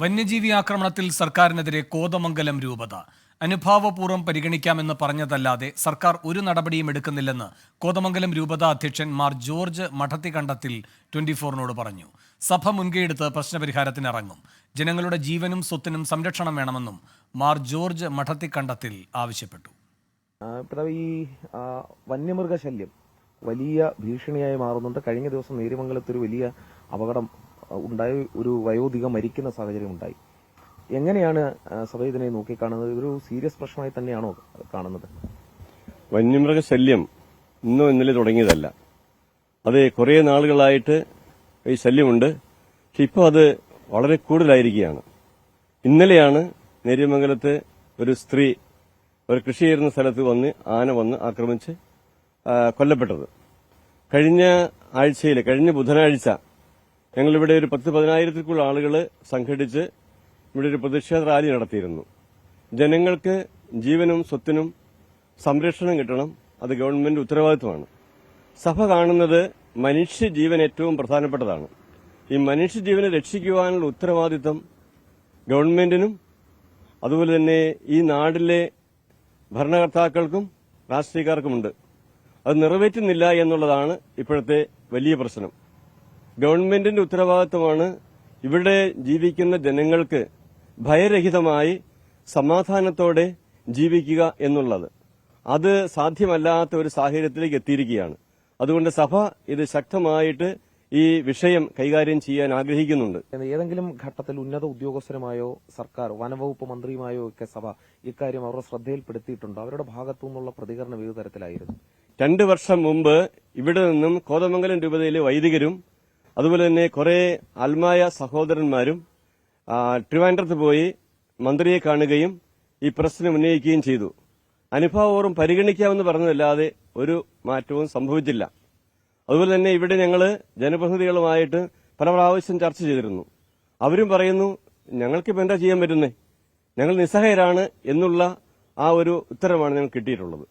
വന്യജീവി ആക്രമണത്തിൽ സർക്കാരിനെതിരെ കോതമംഗലം രൂപത. അനുഭാവപൂർവം പരിഗണിക്കാമെന്ന് പറഞ്ഞതല്ലാതെ സർക്കാർ ഒരു നടപടിയും എടുക്കുന്നില്ലെന്ന് കോതമംഗലം രൂപത അധ്യക്ഷൻ മാർ ജോർജ് മഠത്തി കണ്ടത്തിൽ ട്വന്റി ഫോറിനോട് പറഞ്ഞു. സഭ മുൻകൈയെടുത്ത് പ്രശ്നപരിഹാരത്തിന് ഇറങ്ങും ജനങ്ങളുടെ ജീവനും സ്വത്തിനും സംരക്ഷണം വേണമെന്നും മാർ ജോർജ് മഠത്തി കണ്ടത്തിൽ ആവശ്യപ്പെട്ടു. ഈ വന്യമൃഗശല്യം വലിയ ഭീഷണിയായി മാറുന്നുണ്ട്. കഴിഞ്ഞ ദിവസം നേരിമംഗലത്ത് ഒരു വലിയ അപകടം ഉണ്ടായി ഒരു വയോധിക മരിക്കുന്ന സാഹചര്യം ഉണ്ടായി. എങ്ങനെയാണ് സഭ ഇതിനെ നോക്കിക്കാണുന്നത്? ഇതൊരു സീരിയസ് പ്രശ്നമായി തന്നെയാണോ കാണുന്നത്? വന്യമൃഗശല്യം ഇന്നോ ഇന്നലെ തുടങ്ങിയതല്ല. അത് കുറേ നാളുകളായിട്ട് ഈ ശല്യമുണ്ട്. പക്ഷെ ഇപ്പോൾ അത് വളരെ കൂടുതലായിരിക്കുകയാണ്. ഇന്നലെയാണ് നെരിയമംഗലത്ത് ഒരു സ്ത്രീ ഒരു കൃഷി ചെയ്യുന്ന സ്ഥലത്ത് വന്ന് ആന വന്ന് ആക്രമിച്ച് കൊല്ലപ്പെട്ടത്. കഴിഞ്ഞ ആഴ്ചയിൽ കഴിഞ്ഞ ബുധനാഴ്ച ഞങ്ങളിവിടെ ഒരു പത്ത് പതിനായിരത്തിൽ ആളുകൾ സംഘടിച്ച് ഇവിടെ ഒരു പ്രതിഷേധ റാലി നടത്തിയിരുന്നു. ജനങ്ങൾക്ക് ജീവനും സ്വത്തിനും സംരക്ഷണം കിട്ടണം. അത് ഗവൺമെന്റ് ഉത്തരവാദിത്വമാണ്. സഭ കാണുന്നത് മനുഷ്യജീവൻ ഏറ്റവും പ്രധാനപ്പെട്ടതാണ്. ഈ മനുഷ്യജീവനെ രക്ഷിക്കുവാനുള്ള ഉത്തരവാദിത്വം ഗവൺമെന്റിനും അതുപോലെ തന്നെ ഈ നാടിലെ ഭരണകർത്താക്കൾക്കും രാഷ്ട്രീയക്കാർക്കുമുണ്ട്. അത് നിറവേറ്റുന്നില്ല എന്നുള്ളതാണ് ഇപ്പോഴത്തെ വലിയ പ്രശ്നം. ഗവൺമെന്റിന്റെ ഉത്തരവാദിത്വമാണ് ഇവിടെ ജീവിക്കുന്ന ജനങ്ങൾക്ക് ഭയരഹിതമായി സമാധാനത്തോടെ ജീവിക്കുക എന്നുള്ളത്. അത് സാധ്യമല്ലാത്ത ഒരു സാഹചര്യത്തിലേക്ക് എത്തിയിരിക്കുകയാണ്. അതുകൊണ്ട് സഭ ഇത് ശക്തമായിട്ട് ഈ വിഷയം കൈകാര്യം ചെയ്യാൻ ആഗ്രഹിക്കുന്നുണ്ട്. ഏതെങ്കിലും ഘട്ടത്തിൽ ഉന്നത ഉദ്യോഗസ്ഥരുമായോ സർക്കാർ വനവകുപ്പ് മന്ത്രിയുമായോ ഒക്കെ സഭ ഇക്കാര്യം അവരുടെ ശ്രദ്ധയിൽപ്പെടുത്തിയിട്ടുണ്ട്? അവരുടെ ഭാഗത്തു നിന്നുള്ള പ്രതികരണം ഏത് തരത്തിലായിരുന്നു? രണ്ടു വർഷം മുമ്പ് ഇവിടെ നിന്നും കോതമംഗലം രൂപതയിലെ വൈദികരും അതുപോലെ തന്നെ കുറെ അൽമായ സഹോദരന്മാരും ട്രിവാൻഡ്രത്ത് പോയി മന്ത്രിയെ കാണുകയും ഈ പ്രശ്നം ഉന്നയിക്കുകയും ചെയ്തു. അനുഭാവപൂർവം പരിഗണിക്കാമെന്ന് പറഞ്ഞതല്ലാതെ ഒരു മാറ്റവും സംഭവിച്ചില്ല. അതുപോലെ തന്നെ ഇവിടെ ഞങ്ങൾ ജനപ്രതിനിധികളുമായിട്ട് പല പ്രാവശ്യം ചർച്ച ചെയ്തിരുന്നു. അവരും പറയുന്നു ഞങ്ങൾക്കിപ്പോൾ എന്താ ചെയ്യാൻ പറ്റുന്നേ? ഞങ്ങൾ നിസ്സഹായരാണ് എന്നുള്ള ആ ഒരു ഉത്തരമാണ് ഞങ്ങൾ കിട്ടിയിട്ടുള്ളത്.